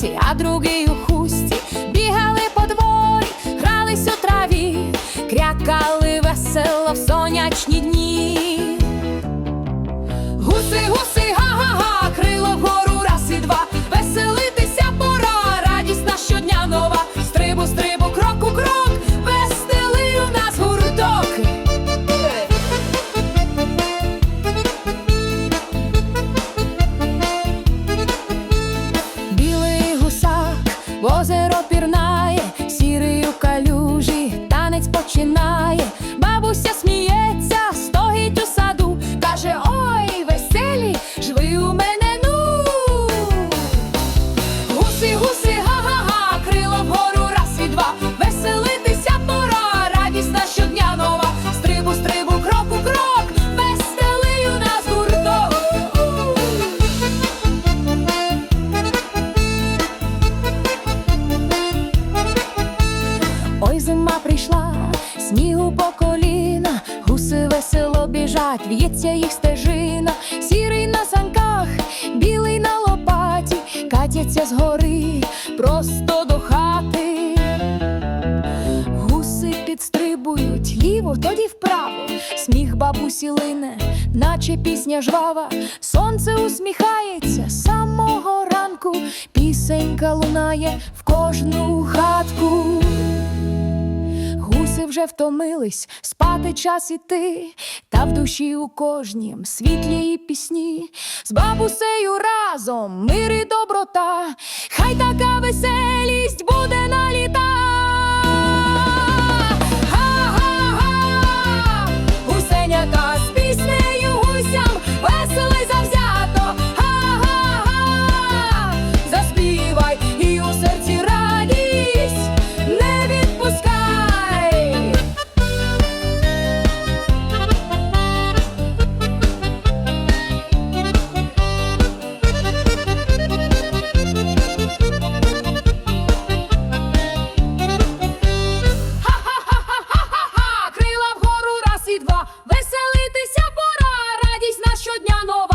сорочці, а другий у хусті. Бігали по дворі, грались у траві, крякали весело в сонячні дні. Біжать, в'ється їх стежина, сірий на санках, білий на лопаті, катяться з гори просто до хати. Гуси підстрибують ліво, тоді вправо, сміх бабусі лине, наче пісня жвава, сонце усміхається з самого ранку, пісенька лунає в кожну хатку. Вже втомились, спати час іти, та в душі у кожнім світлі і пісні, з бабусею разом мир і доброта, хай така Веселитися пора, радість на щодня нова.